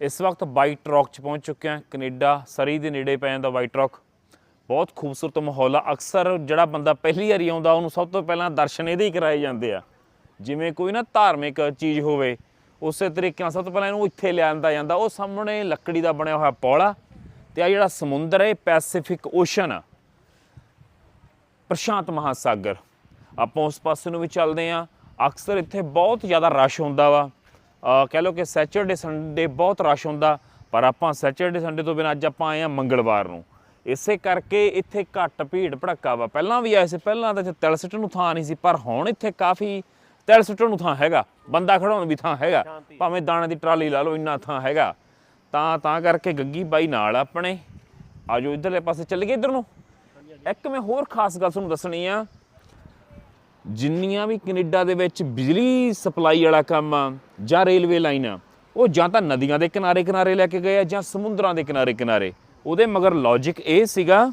ਇਸ ਵਕਤ white rock 'ਚ ਪਹੁੰਚ ਚੁੱਕੇ ਹਾਂ। ਕੈਨੇਡਾ ਸਰੀ ਦੇ ਨੇੜੇ ਪੈ ਜਾਂਦਾ ਵਾਈਟ ਰੌਕ ਬਹੁਤ ਖੂਬਸੂਰਤ ਮਾਹੌਲ ਆ। ਅਕਸਰ ਜਿਹੜਾ ਬੰਦਾ ਪਹਿਲੀ ਵਾਰੀ ਆਉਂਦਾ, ਉਹਨੂੰ ਸਭ ਤੋਂ ਪਹਿਲਾਂ ਦਰਸ਼ਨ ਇਹਦੇ ਹੀ ਕਰਾਏ ਜਾਂਦੇ ਆ। ਜਿਵੇਂ ਕੋਈ ਨਾ ਧਾਰਮਿਕ ਚੀਜ਼ ਹੋਵੇ, ਉਸੇ ਤਰੀਕੇ ਨਾਲ ਸਭ ਤੋਂ ਪਹਿਲਾਂ ਇਹਨੂੰ ਇੱਥੇ ਲਿਆਂਦਾ ਜਾਂਦਾ। ਉਹ ਸਾਹਮਣੇ ਲੱਕੜੀ ਦਾ ਬਣਿਆ ਹੋਇਆ ਪੌੜਾ ਤੇ ਆ ਜਿਹੜਾ ਸਮੁੰਦਰ ਹੈ ਇਹ ਪੈਸੀਫਿਕ ਓਸ਼ਨ ਆ। ਪ੍ਰਸ਼ਾਂਤ ਮਹਾਸਾਗਰ। ਆਪਾਂ ਉਸ ਪਾਸੇ ਨੂੰ ਵੀ ਚੱਲਦੇ ਆ ਅਕਸਰ ਇੱਥੇ ਬਹੁਤ ਜ਼ਿਆਦਾ ਰਸ਼ ਹੁੰਦਾ ਵਾ। ਕਹਿ ਲਓ ਕਿ ਸੈਚਰਡੇ ਸੰਡੇ ਬਹੁਤ ਰਸ਼ ਹੁੰਦਾ ਪਰ ਆਪਾਂ ਸੈਚਰਡੇ ਸੰਡੇ ਤੋਂ ਬਿਨਾਂ ਅੱਜ ਆਪਾਂ ਆਏ ਆ ਮੰਗਲਵਾਰ ਨੂੰ। ਇਸੇ ਕਰਕੇ ਇੱਥੇ ਘੱਟ ਭੀੜ ਭੜੱਕਾ ਵਾ। ਪਹਿਲਾਂ ਵੀ ਆਏ ਸੀ ਪਹਿਲਾਂ ਤਾਂ ਤਿਲ ਸਿੱਟਣ ਨੂੰ ਥਾਂ ਨਹੀਂ ਸੀ ਪਰ ਹੁਣ ਇੱਥੇ ਕਾਫੀ ਤਿਲ ਸਿੱਟਣ ਨੂੰ ਥਾਂ ਹੈਗਾ। ਬੰਦਾ ਖੜਾਉਣ ਵੀ ਥਾਂ ਹੈਗਾ। ਭਾਵੇਂ ਦਾਣੇ ਦੀ ਟਰਾਲੀ ਲਾ ਲਓ ਇੰਨਾ ਥਾਂ ਹੈਗਾ। ਤਾਂ ਤਾਂ ਕਰਕੇ ਗੱਗੀ ਬਾਈ ਨਾਲ ਆਪਣੇ। ਆਜੋ ਇਧਰਲੇ ਪਾਸੇ ਚੱਲ ਗਏ ਇਧਰ ਨੂੰ। ਇੱਕ ਮੈਂ ਹੋਰ ਖਾਸ ਗੱਲ ਤੁਹਾਨੂੰ ਦੱਸਣੀ ਆ। ਜਿੰਨੀਆਂ ਵੀ ਕੈਨੇਡਾ ਦੇ ਵਿੱਚ ਬਿਜਲੀ ਸਪਲਾਈ ਵਾਲਾ ਕੰਮ ਆ ਜਾਂ ਰੇਲਵੇ ਲਾਈਨ ਉਹ ਜਾਂ ਤਾਂ ਨਦੀਆਂ ਦੇ ਕਿਨਾਰੇ ਕਿਨਾਰੇ ਲੈ ਕੇ ਗਏ ਆ ਜਾਂ ਸਮੁੰਦਰਾਂ ਦੇ ਕਿਨਾਰੇ ਕਿਨਾਰੇ। ਉਹਦੇ ਮਗਰ ਲੌਜੀਕ ਇਹ ਸੀਗਾ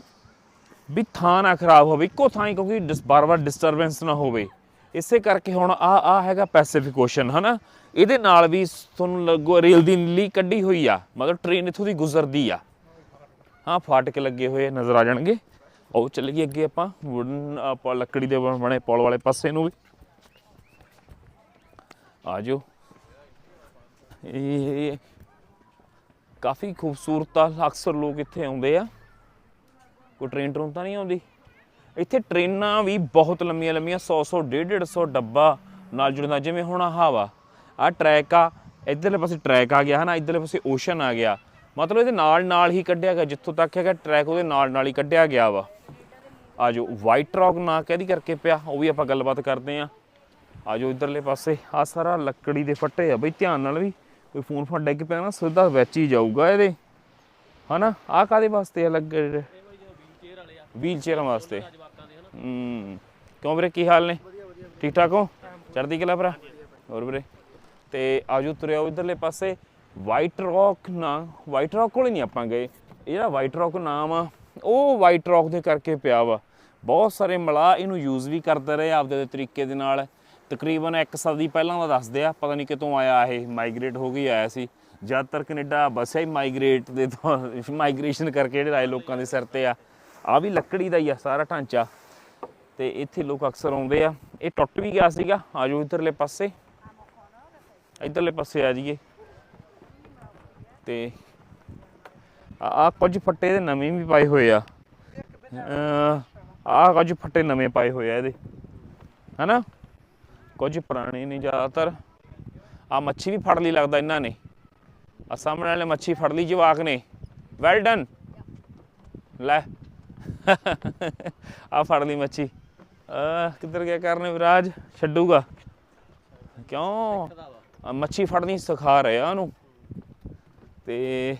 ਵੀ ਥਾਂ ਨਾ ਖਰਾਬ ਹੋਵੇ, ਇੱਕੋ ਥਾਂ ਹੀ ਕਿਉਂਕਿ ਡਿਸ- ਬਾਰ-ਬਾਰ ਡਿਸਟਰਬੈਂਸ ਨਾ ਹੋਵੇ। ਇਸੇ ਕਰਕੇ ਹੁਣ ਆ ਆ ਹੈਗਾ ਪੈਸੀਫਿਕ ਓਸ਼ਨ ਹਨਾ? ਇਹਦੇ ਨਾਲ ਵੀ ਤੁਹਾਨੂੰ ਲੱਗੋ ਰੇਲ ਦੀ ਨੀਲੀ ਕੱਢੀ ਹੋਈ ਆ ਮਤਲਬ ਟ੍ਰੇਨ ਇੱਥੋਂ ਦੀ ਗੁਜ਼ਰਦੀ ਆ। ਹਾਂ, ਫਾਟਕ ਲੱਗੇ ਹੋਏ ਨਜ਼ਰ ਆ ਜਾਣਗੇ। ਆਓ ਚੱਲ ਗਏ ਅੱਗੇ ਆਪਾਂ, ਵੁਡਨ, ਆਪਾਂ ਲੱਕੜੀ ਦੇ ਬਣੇ ਪੁਲ ਵਾਲੇ ਪਾਸੇ ਨੂੰ ਵੀ। ਆ ਜਾਓ। ਇਹ ਕਾਫੀ ਖੂਬਸੂਰਤ ਆ, ਅਕਸਰ ਲੋਕ ਇੱਥੇ ਆਉਂਦੇ ਆ। ਕੋਈ ਟ੍ਰੇਨ ਟਰੂਨ ਤਾਂ ਨਹੀਂ ਆਉਂਦੀ? ਇੱਥੇ ਟ੍ਰੇਨਾਂ ਵੀ ਬਹੁਤ ਲੰਮੀਆਂ ਲੰਮੀਆਂ 100 100 150 150 ਡੱਬਾ ਨਾਲ ਜੁੜਦਾ ਜਿਵੇਂ ਹੁਣ ਆਹ ਵਾ। ਆ ਟਰੈਕ ਆ, ਇਧਰਲੇ ਪਾਸੇ ਟਰੈਕ ਆ ਗਿਆ ਹਨਾ, ਇਧਰਲੇ ਪਾਸੇ ਓਸ਼ਨ ਆ ਗਿਆ। ਮਤਲਬ ਇਹਦੇ ਨਾਲ ਨਾਲ ਹੀ ਕੱਢਿਆ ਗਿਆ, ਜਿੱਥੋਂ ਤੱਕ ਹੈਗਾ ਟਰੈਕ ਉਹਦੇ ਨਾਲ ਨਾਲ ਹੀ ਕੱਢਿਆ ਗਿਆ ਵਾ। ਆ ਜੋ ਵਾਈਟ ਰੌਕ ਨਾ ਕਿਹਦੀ ਕਰਕੇ ਪਿਆ, ਉਹ ਵੀ ਆਪਾਂ ਗੱਲਬਾਤ ਕਰਦੇ ਆ ਆ ਜੋ ਇਧਰਲੇ ਪਾਸੇ ਆ ਸਾਰਾ ਲੱਕੜੀ ਦੇ ਫੱਟੇ ਆ ਬਈ, ਧਿਆਨ ਨਾਲ ਵੀ, ਕੋਈ ਫੋਨ ਫੋਨ ਡਿੱਗ ਪਿਆ ਨਾ, ਸਿੱਧਾ ਵਿੱਚ ਹੀ ਜਾਊਗਾ ਇਹਦੇ। ਹਨਾ? ਆ ਕਾਦੇ ਵਾਸਤੇ ਆ ਲੱਗੇ ਵੀਲ ਚੇਅਰਾਂ ਵਾਸਤੇ। ਹੂੰ, ਕਿਉਂ ਵੀਰੇ, ਕੀ ਹਾਲ ਨੇ? ਠੀਕ ਠਾਕ ਹੋ? ਚੜ੍ਹਦੀ ਕਲਾ ਭਰਾ? ਹੋਰ ਵੀਰੇ? ਤੇ ਆਜੋ ਤੁਰਿਓ ਇਧਰਲੇ ਪਾਸੇ ਵਾਈਟ ਰੌਕ ਨਾ ਵਾਈਟ ਰੌਕ ਕੋਲ ਨਹੀਂ ਆਪਾਂ ਗਏ। ਇਹ ਜਿਹੜਾ ਵਾਈਟ ਰੌਕ ਨਾਮ ਆ, ਉਹ ਵਾਈਟ ਰੌਕ ਦੇ ਕਰਕੇ ਪਿਆ ਵਾ। ਬਹੁਤ ਸਾਰੇ ਮਲਾ ਇਹਨੂੰ ਯੂਜ਼ ਵੀ ਕਰਦੇ ਰਹੇ ਆਪਦੇ ਤਰੀਕੇ ਦੇ ਨਾਲ। ਤਕਰੀਬਨ 1 ਸਦੀ ਪਹਿਲਾਂ ਦਾ ਦੱਸਦੇ ਆ, ਪਤਾ ਨਹੀਂ ਕਿਤੋਂ ਆਇਆ ਇਹ ਮਾਈਗ੍ਰੇਟ ਹੋ ਕੇ ਆਇਆ ਸੀ। ਜ਼ਿਆਦਾਤਰ ਕੈਨੇਡਾ ਬਸਿਆ ਹੀ ਮਾਈਗ੍ਰੇਟ ਦੇ ਤੋਂ ਮਾਈਗ੍ਰੇਸ਼ਨ ਕਰਕੇ ਜਿਹੜੇ ਆਏ ਲੋਕਾਂ ਦੇ ਸਿਰ ਤੇ ਆ। ਆ ਵੀ ਲੱਕੜੀ ਦਾ ਹੀ ਆ, ਸਾਰਾ ਢਾਂਚਾ। ਤੇ ਇੱਥੇ ਲੋਕ ਅਕਸਰ ਆਉਂਦੇ ਆ। ਇਹ ਟੁੱਟ ਵੀ ਗਿਆ ਸੀਗਾ। ਆਜੋ ਇਧਰਲੇ ਪਾਸੇ। ਇਧਰਲੇ ਪਾਸੇ ਆ ਜਾਈਏ। ਤੇ ਆ, ਆਹ ਕੁਝ ਫੱਟੇ ਦੇ ਨਵੇਂ ਵੀ ਪਾਏ ਹੋਏ ਆ। ਆਹ ਕੁਝ ਫੱਟੇ ਨਵੇਂ ਪਾਏ ਹੋਏ ਆ ਇਹਦੇ। ਹਨਾ? ਕੁਝ ਪੁਰਾਣੇ ਨੇ ਜ਼ਿਆਦਾਤਰ। ਆ ਮੱਛੀ ਵੀ ਫੜ ਲਈ ਲੱਗਦਾ ਇਹਨਾਂ ਨੇ। ਆ ਸਾਹਮਣੇ ਵਾਲੇ ਮੱਛੀ ਫੜ ਲਈ ਜਵਾਕ ਨੇ। ਵੈਲ ਡਨ ਲੈ। ਆ ਫੜ ਲਈ ਮੱਛੀ। ਆ ਕਿੱਧਰ ਗਿਆ ਕਰਨ ਵਿਰਾਜ? ਛੱਡੂਗਾ। ਕਿਉਂ? ਮੱਛੀ ਫੜਨੀ ਸਿਖਾ ਰਿਹਾ ਉਹਨੂੰ। ਤੇ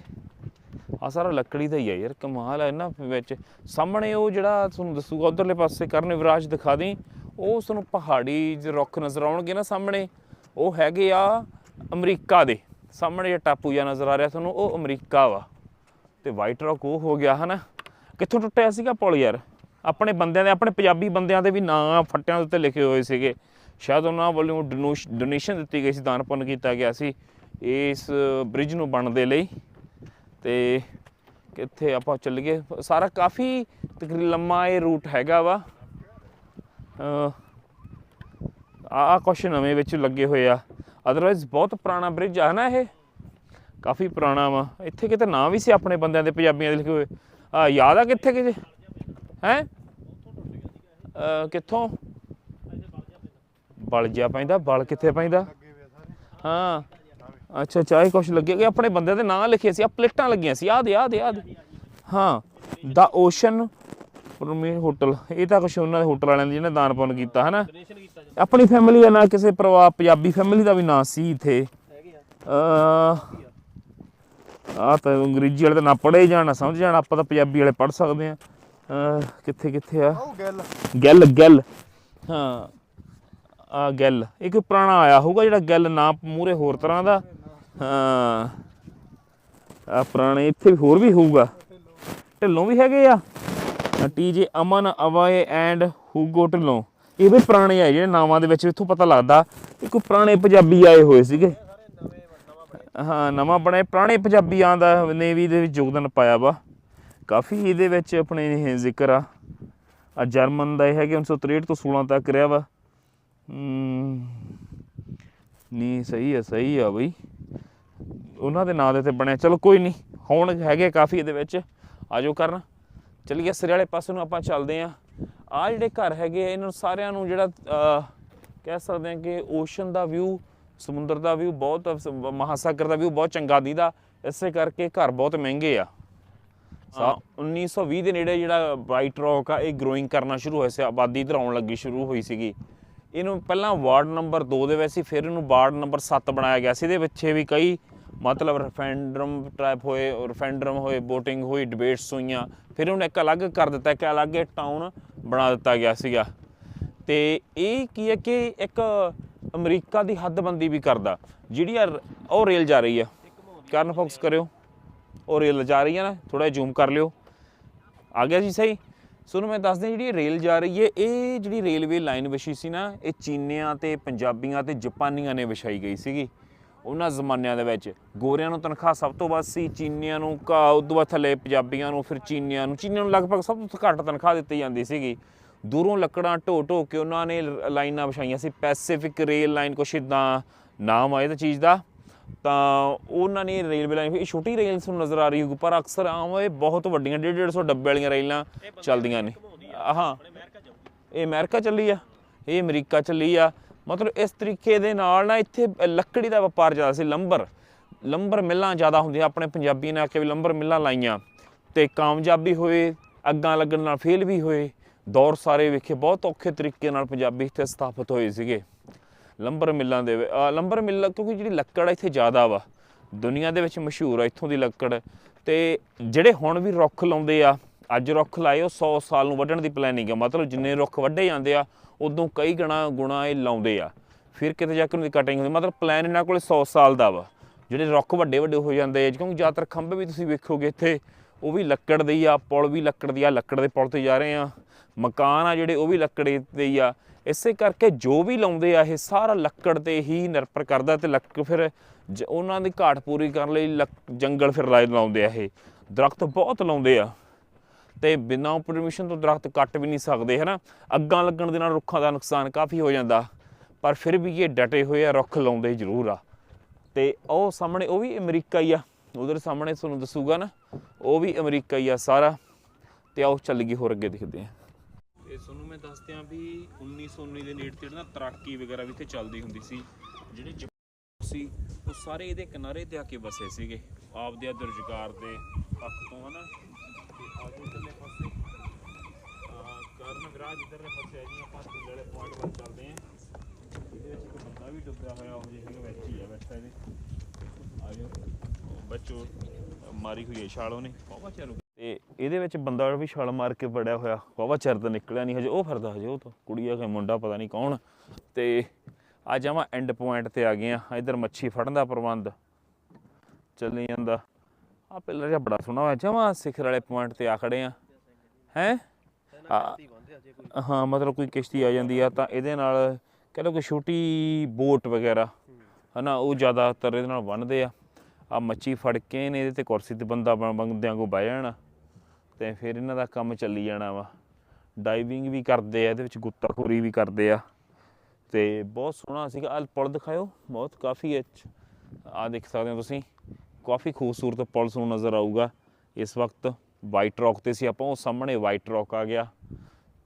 ਆ ਸਾਰਾ ਲੱਕੜੀ ਦਾ ਹੀ ਹੈ ਯਾਰ, ਕਮਾਲ ਹੈ ਨਾ ਵਿੱਚ। ਸਾਹਮਣੇ ਉਹ ਜਿਹੜਾ ਤੁਹਾਨੂੰ ਦੱਸੂਗਾ, ਉਧਰਲੇ ਪਾਸੇ ਕਰਨ ਵਿਰਾਜ ਦਿਖਾ ਦੇ ਉਹ ਤੁਹਾਨੂੰ ਪਹਾੜੀ ਜਿਹੇ ਰੁੱਖ ਨਜ਼ਰ ਆਉਣਗੇ ਨਾ ਸਾਹਮਣੇ। ਉਹ ਹੈਗੇ ਆ ਅਮਰੀਕਾ ਦੇ। ਸਾਹਮਣੇ ਜਿਹੜਾ ਟਾਪੂ ਜਿਹਾ ਨਜ਼ਰ ਆ ਰਿਹਾ ਤੁਹਾਨੂੰ, ਉਹ ਅਮਰੀਕਾ ਵਾ। ਤੇ ਵਾਈਟ ਰੌਕ ਉਹ ਹੋ ਗਿਆ, ਹਨਾ? ਕਿੱਥੋਂ ਟੁੱਟਿਆ ਸੀਗਾ ਪੁਲ ਯਾਰ? ਆਪਣੇ ਬੰਦਿਆਂ ਦੇ, ਆਪਣੇ ਪੰਜਾਬੀ ਬੰਦਿਆਂ ਦੇ ਵੀ ਨਾਂ ਫੱਟਿਆਂ ਦੇ ਉੱਤੇ ਲਿਖੇ ਹੋਏ ਸੀਗੇ। ਸ਼ਾਇਦ ਉਹਨਾਂ ਵੱਲੋਂ ਡੋਨੇਸ਼ਨ ਦਿੱਤੀ ਗਈ ਸੀ, ਦਾਨ ਪੁੰਨ ਕੀਤਾ ਗਿਆ ਸੀ ਇਸ ਬ੍ਰਿਜ ਨੂੰ ਬਣਨ ਦੇ ਲਈ। ਤੇ ਇੱਥੇ ਆਪਾਂ ਚੱਲੀਏ। ਸਾਰਾ ਕਾਫੀ ਤਕਰੀਬਨ ਲੰਮਾ ਇਹ ਰੂਟ ਹੈਗਾ ਵਾ। ਆ ਕੁਛ ਨਵੇਂ ਵਿੱਚ ਲੱਗੇ ਹੋਏ ਆ। ਅਦਰਵਾਈਜ਼ ਬਹੁਤ ਪੁਰਾਣਾ ਬ੍ਰਿਜ ਆ ਨਾ ਇਹ? ਕਾਫੀ ਪੁਰਾਣਾ ਵਾ। ਇੱਥੇ ਕਿਤੇ ਨਾਂ ਵੀ ਸੀ ਆਪਣੇ ਬੰਦਿਆਂ ਦੇ, ਪੰਜਾਬੀਆਂ ਦੇ ਲਿਖੇ ਹੋਏ। ਆ ਯਾਦ ਆ ਕਿੱਥੇ ਕਿ ਹੈ? ਕਿੱਥੋਂ? ਬਲ ਜਿਆ ਪੈਂਦਾ, ਬਲ ਕਿੱਥੇ ਪੈਂਦਾ? ਹਾਂ। ਅੱਛਾ ਚਾਹੇ ਕੁਛ ਲੱਗੇ ਕਿ ਆਪਣੇ ਬੰਦੇ ਦੇ ਨਾਂ ਲਿਖੇ ਸੀ ਆ ਪਲੇਟਾਂ ਲੱਗੀਆਂ ਸੀ ਆ ਦੇ ਆ ਦੇ ਆ ਦੇ। ਹਾਂ ਦਾ ਓਸ਼ਨ ਪਰਮੀ ਹੋਟਲ ਇਹ ਤਾਂ ਕੁਛ ਉਹਨਾਂ ਦੇ ਹੋਟਲ ਵਾਲਿਆਂ ਦੀ ਜਿਹਨੇ ਦਾਨ ਪੁੰਨ ਕੀਤਾ ਹਨਾ? ਆਪਣੀ ਫੈਮਿਲੀ ਦਾ ਨਾਂ ਕਿਸੇ ਪਰਿਵਾਰ ਪੰਜਾਬੀ ਫੈਮਿਲੀ ਦਾ ਵੀ ਨਾਂ ਸੀ ਇਥੇ। ਆ। ਆ ਤਾਂ ਅੰਗਰੇਜ਼ੀ ਵਾਲੇ ਤਾਂ ਨਾ ਪੜ੍ਹੇ ਜਾਣਾ ਸਮਝ ਜਾਣਾ ਆਪਾਂ ਤਾਂ ਪੰਜਾਬੀ ਵਾਲੇ ਪੜ੍ਹ ਸਕਦੇ ਆ ਕਿੱਥੇ ਕਿੱਥੇ ਆ? ਗੱਲ। ਗੱਲ ਗੱਲ। ਹਾਂ ਆ ਗੱਲ ਇਹ ਕੋਈ ਪੁਰਾਣਾ ਆਇਆ ਹੋਊਗਾ ਜਿਹੜਾ ਗੱਲ ਨਾ ਮੂਰੇ ਹੋਰ ਤਰ੍ਹਾਂ ਦਾ? ਹਾਂ। ਆ ਪੁਰਾਣੇ ਇੱਥੇ ਵੀ ਹੋਰ ਵੀ ਹੋਊਗਾ। ਢਿੱਲੋਂ ਵੀ ਹੈਗੇ ਆ। ਟੀਜੇ ਅਮਨ ਅਵਾਏ ਐਂਡ ਹੂਗੋ ਢਿੱਲੋਂ। ਇਹ ਵੀ ਪੁਰਾਣੇ ਆ ਜਿਹੜੇ ਨਾਵਾਂ ਦੇ ਵਿੱਚ ਇੱਥੋਂ ਪਤਾ ਲੱਗਦਾ। ਇਹ ਕੋਈ ਪੁਰਾਣੇ ਪੰਜਾਬੀ ਆਏ ਹੋਏ ਸੀਗੇ। ਹਾਂ, ਨਵਾਂ ਬਣੇ ਪੁਰਾਣੇ ਪੰਜਾਬੀਆਂ ਦਾ ਨੇ ਵੀ ਇਹਦੇ ਵਿੱਚ ਯੋਗਦਾਨ ਪਾਇਆ ਵਾ। ਕਾਫੀ ਇਹਦੇ ਵਿੱਚ ਆਪਣੇ ਜ਼ਿਕਰ ਆ। ਆ ਜਰਮਨ ਦਾ ਇਹ ਹੈ ਕਿ 1963 ਤੋਂ 16 ਤੱਕ ਰਿਹਾ ਵਾ। ਨਹੀਂ, ਸਹੀ ਆ ਸਹੀ ਆ ਬਈ। ਉਹਨਾਂ ਦੇ ਨਾਂ ਦੇ ਤੇ ਬਣਿਆ। ਚਲੋ ਕੋਈ ਨਹੀਂ ਹੁਣ ਹੈਗੇ ਕਾਫੀ ਇਹਦੇ ਵਿੱਚ। ਆਜੋ ਕਰਨ। ਚਲੀਏ ਸਿਰੇ ਵਾਲੇ ਪਾਸੇ ਨੂੰ ਆਪਾਂ ਚੱਲਦੇ ਆਂ ਆ ਜਿਹੜੇ ਘਰ ਹੈਗੇ ਆ, ਇਹਨਾਂ ਨੂੰ ਸਾਰਿਆਂ ਨੂੰ ਜਿਹੜਾ ਕਹਿ ਸਕਦੇ ਹਾਂ ਕਿ ਓਸ਼ਨ ਦਾ ਵਿਊ ਸਮੁੰਦਰ ਦਾ ਵਿਊ ਬਹੁਤ ਮਹਾਸਾਗਰ ਦਾ ਵਿਊ ਬਹੁਤ ਚੰਗਾ ਦੀਦਾ। ਇਸੇ ਕਰਕੇ ਘਰ ਬਹੁਤ ਮਹਿੰਗੇ ਆ। ਸਾ 1920 ਦੇ ਨੇੜੇ ਜਿਹੜਾ ਵਾਈਟ ਰੌਕ ਆ ਇਹ ਗਰੋਇੰਗ ਕਰਨਾ ਸ਼ੁਰੂ ਹੋਇਆ ਸੀ ਆਬਾਦੀ ਇਧਰ ਆਉਣ ਲੱਗੀ ਸ਼ੁਰੂ ਹੋਈ ਸੀਗੀ। ਇਹਨੂੰ ਪਹਿਲਾਂ ਵਾਰਡ ਨੰਬਰ 2 ਦੇ ਵਿੱਚ ਸੀ ਫਿਰ ਇਹਨੂੰ ਵਾਰਡ ਨੰਬਰ 7 ਬਣਾਇਆ ਗਿਆ ਸੀ। ਇਹਦੇ ਪਿੱਛੇ ਵੀ ਕਈ ਮਤਲਬ ਰੈਫਰੈਂਡਮ ਟ੍ਰੈਪ ਹੋਏ ਰੈਫਰੈਂਡਮ ਹੋਏ, VOTING ਹੋਈ ਡਿਬੇਟਸ ਹੋਈਆਂ, ਫਿਰ ਉਹਨੇ ਇੱਕ ਅਲੱਗ ਕਰ ਦਿੱਤਾ, ਇੱਕ ਅਲੱਗ ਟਾਊਨ ਬਣਾ ਦਿੱਤਾ ਗਿਆ ਸੀਗਾ। ਤੇ ਇਹ ਕੀ ਹੈ ਕਿ ਇੱਕ ਅਮਰੀਕਾ ਦੀ ਹੱਦਬੰਦੀ ਵੀ ਕਰਦਾ, ਜਿਹੜੀ ਆ ਉਹ ਰੇਲ ਜਾ ਰਹੀ ਆ। ਕਰਨ ਫੋਕਸ ਕਰਿਓ। ਉਹ ਰੇਲ ਜਾ ਰਹੀ ਆ ਨਾ ਥੋੜਾ ਜ਼ੂਮ ਕਰ ਲਿਓ। ਆ ਗਿਆ ਜੀ ਸਹੀ? ਸੁਣੋ ਮੈਂ ਦੱਸਦਾ ਜਿਹੜੀ ਰੇਲ ਜਾ ਰਹੀ ਹੈ, ਇਹ ਜਿਹੜੀ ਰੇਲਵੇ ਲਾਈਨ ਵਿਛੀ ਸੀ ਨਾ, ਇਹ ਚੀਨੀਆਂ ਤੇ ਪੰਜਾਬੀਆਂ ਤੇ ਜਾਪਾਨੀਆਂ ਨੇ ਵਿਛਾਈ ਗਈ ਸੀਗੀ। ਉਹਨਾਂ ਜ਼ਮਾਨਿਆਂ ਦੇ ਵਿੱਚ। ਗੋਰਿਆਂ ਨੂੰ ਤਨਖਾਹ ਸਭ ਤੋਂ ਵੱਧ ਸੀ ਚੀਨੀਆਂ ਨੂੰ ਕਾ ਉਦੋਂ ਬਾਅਦ ਥੱਲੇ ਪੰਜਾਬੀਆਂ ਨੂੰ ਫਿਰ ਚੀਨੀਆਂ ਨੂੰ। ਚੀਨੀਆਂ ਨੂੰ ਲਗਭਗ ਸਭ ਤੋਂ ਘੱਟ ਤਨਖਾਹ ਦਿੱਤੀ ਜਾਂਦੀ ਸੀਗੀ। ਦੂਰੋਂ ਲੱਕੜਾਂ ਢੋ ਢੋ ਕੇ ਉਹਨਾਂ ਨੇ ਲਾਈਨਾਂ ਵਿਛਾਈਆਂ ਸੀ। ਪੈਸੀਫਿਕ ਰੇਲ ਲਾਈਨ ਕੁਛ ਇਦਾਂ ਨਾਮ ਆ ਇਹਦਾ ਚੀਜ਼ ਦਾ। ਤਾਂ ਉਹਨਾਂ ਨੇ ਰੇਲਵੇ ਲਾਈਨ ਇਹ ਛੋਟੀ ਰੇਲ ਤੁਹਾਨੂੰ ਨਜ਼ਰ ਆ ਰਹੀ ਹੋਊਗੀ ਪਰ ਅਕਸਰ ਆਮ ਇਹ ਬਹੁਤ ਵੱਡੀਆਂ 150 150 ਡੱਬੇ ਵਾਲੀਆਂ ਰੇਲਾਂ ਚੱਲਦੀਆਂ ਨੇ। ਹਾਂ। ਇਹ ਅਮਰੀਕਾ ਚੱਲੀ ਆ ਇਹ ਅਮਰੀਕਾ ਚੱਲੀ ਆ। ਮਤਲਬ ਇਸ ਤਰੀਕੇ ਦੇ ਨਾਲ ਨਾ ਇੱਥੇ ਲੱਕੜੀ ਦਾ ਵਪਾਰ ਜ਼ਿਆਦਾ ਸੀ ਲੰਬਰ ਲੰਬਰ ਮਿੱਲਾਂ ਜ਼ਿਆਦਾ ਹੁੰਦੀਆਂ, ਆਪਣੇ ਪੰਜਾਬੀ ਨੇ ਆਖਿਆ ਵੀ ਲੰਬਰ ਮਿੱਲਾਂ ਲਾਈਆਂ। ਤੇ ਕਾਮਯਾਬੀ ਹੋਏ, ਅੱਗਾਂ ਲੱਗਣ ਨਾਲ ਫੇਲ ਵੀ ਹੋਏ। ਦੌਰ ਸਾਰੇ ਵਿਖੇ, ਬਹੁਤ ਔਖੇ ਤਰੀਕੇ ਨਾਲ ਪੰਜਾਬੀ ਇੱਥੇ ਸਥਾਪਿਤ ਹੋਏ ਸੀਗੇ। ਲੰਬਰ ਮਿੱਲਾਂ ਦੇ ਲੰਬਰ ਮਿੱਲ ਕਿਉਂਕਿ ਜਿਹੜੀ ਲੱਕੜ ਇੱਥੇ ਜ਼ਿਆਦਾ ਵਾ। ਦੁਨੀਆ ਦੇ ਵਿੱਚ ਮਸ਼ਹੂਰ ਆ, ਇੱਥੋਂ ਦੀ ਲੱਕੜ। ਤੇ ਜਿਹੜੇ ਹੁਣ ਵੀ ਰੁੱਖ ਲਾਉਂਦੇ ਆ, ਅੱਜ ਰੁੱਖ ਲਾਏ, ਉਹ 100 ਸਾਲ ਨੂੰ ਵੱਢਣ ਦੀ ਪਲੈਨਿੰਗ ਆ। ਮਤਲਬ ਜਿੰਨੇ ਰੁੱਖ ਵੱਢੇ ਜਾਂਦੇ ਆ ਉਦੋਂ ਕਈ ਗਣਾ ਗੁਣਾ ਇਹ ਲਾਉਂਦੇ ਆ। ਫਿਰ ਕਿਤੇ ਜਾ ਕੇ ਉਹਨਾਂ ਦੀ ਕਟਿੰਗ ਹੁੰਦੀ, ਮਤਲਬ ਪਲਾਨ ਇਹਨਾਂ ਕੋਲੇ 100 ਸਾਲ ਦਾ ਵਾ। ਜਿਹੜੇ ਰੁੱਖ ਵੱਡੇ ਵੱਡੇ ਹੋ ਜਾਂਦੇ ਆ, ਕਿਉਂਕਿ ਜ਼ਿਆਦਾਤਰ ਖੰਭੇ ਵੀ ਤੁਸੀਂ ਵੇਖੋਗੇ ਇੱਥੇ, ਉਹ ਵੀ ਲੱਕੜ ਦੇ ਹੀ ਆ, ਪੁਲ ਵੀ ਲੱਕੜ ਦੀ ਆ, ਲੱਕੜ ਦੇ ਪੁਲ ਤੇ ਜਾ ਰਹੇ ਆ। ਮਕਾਨ ਆ ਜਿਹੜੇ, ਉਹ ਵੀ ਲੱਕੜੇ ਦੇ ਹੀ ਆ। ਇਸੇ ਕਰਕੇ ਜੋ ਵੀ ਲਾਉਂਦੇ ਆ, ਇਹ ਸਾਰਾ ਲੱਕੜ ਤੇ ਹੀ ਨਿਰਭਰ ਕਰਦਾ ਤੇ ਲੱਕ ਫਿਰ ਜ- ਉਹਨਾਂ ਦੀ ਘਾਟ ਪੂਰੀ ਕਰਨ ਲਈ ਲੱਕ- ਜੰਗਲ ਫਿਰ ਲਾਏ ਲਾਉਂਦੇ ਆ ਇਹ। ਦਰਖਤ ਬਹੁਤ ਲਾਉਂਦੇ ਆ। ਤੇ ਬਿਨਾਂ ਪਰਮਿਸ਼ਨ ਤੋਂ ਦਰਖਤ ਕੱਟ ਵੀ ਨਹੀਂ ਸਕਦੇ, ਹਨਾ? ਅੱਗਾਂ ਲੱਗਣ ਦੇ ਨਾਲ ਰੁੱਖਾਂ ਦਾ ਨੁਕਸਾਨ ਕਾਫੀ ਹੋ ਜਾਂਦਾ, ਪਰ ਫਿਰ ਵੀ ਇਹ ਡਟੇ ਹੋਏ ਆ, ਰੁੱਖ ਲਾਉਂਦੇ ਜ਼ਰੂਰ ਆ। ਤੇ ਉਹ ਸਾਹਮਣੇ, ਉਹ ਵੀ ਅਮਰੀਕਾ ਹੀ ਆ, ਉਧਰ ਸਾਹਮਣੇ ਤੁਹਾਨੂੰ ਦੱਸੂਗਾ ਨਾ, ਉਹ ਵੀ ਅਮਰੀਕਾ ਹੀ ਆ ਸਾਰਾ, ਤੇ ਆਓ ਚੱਲ ਗਈ, ਹੋਰ ਅੱਗੇ ਦੇਖਦੇ ਆ ਇਹ ਤੁਹਾਨੂੰ ਮੈਂ ਦੱਸਦੇ ਆ ਵੀ 1919 ਦੇ ਨੇੜੇ ਤੇ ਨਾ ਤਰਾਕੀ ਵਗੈਰਾ ਵੀ ਇੱਥੇ ਚੱਲਦੀ ਹੁੰਦੀ ਸੀ, ਜਿਹੜੇ ਸੀ, ਉਹ ਸਾਰੇ ਇਹਦੇ ਕਿਨਾਰੇ ਤੇ ਆ ਕੇ ਵਸੇ ਸੀਗੇ, ਆਪਦੇ ਅਦਰ ਰੁਜ਼ਗਾਰ ਦੇ ਪੱਖ ਤੋਂ, ਹਨਾ? ਤੇ ਆਜੋ ਪਾਸੇ। ਕਰਨ ਵਿਰਾਜ ਇਧਰ ਪਾਸੇ ਆ ਜੀ ਆਪਾਂ ਤੁਲੇ ਵਾਲੇ ਪੁਆਇੰਟ ਵੱਲ ਚੱਲਦੇ ਆ। ਇਹਦੇ ਵਿੱਚ ਇੱਕ ਬੰਦਾ ਵੀ ਡੁੱਬਿਆ ਹੋਇਆ, ਉਹ ਜਿਹੇ ਵਿੱਚ ਹੀ ਆ ਬੈਠਾ ਇਹਦੇ। ਆਜੋ। ਬੱਚੋ, ਮਾਰੀ ਹੋਈ ਹੈ ਛਾਲ ਉਹਨੇ ਬਾਬਾ ਚਲੋ ਤੇ ਇਹਦੇ ਵਿੱਚ ਬੰਦਾ ਵੀ ਛਾਲ ਮਾਰ ਕੇ ਵੜਿਆ ਹੋਇਆ ਬਾਬਾ ਚਿਰ ਤਾਂ ਨਿਕਲਿਆ ਨਹੀਂ ਹਜੇ, ਉਹ ਫਿਰਦਾ ਹਜੇ ਉਹ ਤਾਂ। ਕੁੜੀ ਆ ਕਿ ਮੁੰਡਾ, ਪਤਾ ਨਹੀਂ ਕੌਣ। ਤੇ ਅੱਜ ਆਵਾਂ ਐਂਡ ਪੁਆਇੰਟ ਤੇ ਆ ਗਏ ਆ, ਇਧਰ ਮੱਛੀ ਫੜਨ ਦਾ ਪ੍ਰਬੰਧ। ਚੱਲੀ ਜਾਂਦਾ। ਆ ਪਿੱਲਰ ਜਿਹਾ ਬੜਾ ਸੋਹਣਾ ਹੋਇਆ ਜਾਵਾਂ ਸਿਖਰ ਵਾਲੇ ਪੁਆਇੰਟ ਤੇ ਆ ਖੜੇ ਆ। ਹੈ? ਹਾਂ ਮਤਲਬ ਕੋਈ ਕਿਸ਼ਤੀ ਆ ਜਾਂਦੀ ਆ ਤਾਂ ਇਹਦੇ ਨਾਲ ਕਹਿ ਲਓ ਕਿ ਛੋਟੀ ਬੋਟ ਵਗੈਰਾ ਹਨਾ ਉਹ ਜ਼ਿਆਦਾਤਰ ਇਹਦੇ ਨਾਲ ਬੰਨਦੇ ਆ। ਆ ਮੱਛੀ ਫੜ ਕੇ ਨੇ ਇਹਦੇ ਤੇ ਕੁਰਸੀ ਤੇ ਬੰਦਾ ਬੰਦਿਆਂ ਕੋ ਬਹਿ ਜਾਣਾ ਤੇ ਫਿਰ ਇਹਨਾਂ ਦਾ ਕੰਮ ਚੱਲੀ ਜਾਣਾ ਵਾ। ਡਾਈਵਿੰਗ ਵੀ ਕਰਦੇ ਆ ਇਹਦੇ ਵਿੱਚ ਗੁੱਤਾਖੋਰੀ ਵੀ ਕਰਦੇ ਆ। ਤੇ ਬਹੁਤ ਸੋਹਣਾ ਸੀਗਾ। ਆ ਪੁਲ ਦਿਖਾਇਓ ਬਹੁਤ ਕਾਫੀ ਆ ਦੇਖ ਸਕਦੇ ਹੋ ਤੁਸੀਂ। ਕਾਫੀ ਖੂਬਸੂਰਤ ਪੁਲ ਨੂੰ ਨਜ਼ਰ ਆਊਗਾ। ਇਸ ਵਕਤ ਵਾਈਟ ਰੌਕ ਤੇ ਸੀ ਆਪਾਂ, ਉਹ ਸਾਹਮਣੇ ਵਾਈਟ ਰੌਕ ਆ ਗਿਆ।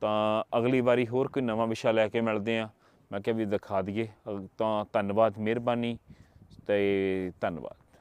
ਤਾਂ ਅਗਲੀ ਵਾਰੀ ਹੋਰ ਕੋਈ ਨਵਾਂ ਵਿਸ਼ਾ ਲੈ ਕੇ ਮਿਲਦੇ ਆ ਮੈਂ ਕਿਹਾ ਵੀ ਦਿਖਾ ਦਈਏ। ਅਹ ਤਾਂ ਧੰਨਵਾਦ, ਮਿਹਰਬਾਨੀ ਤੇ ਧੰਨਵਾਦ।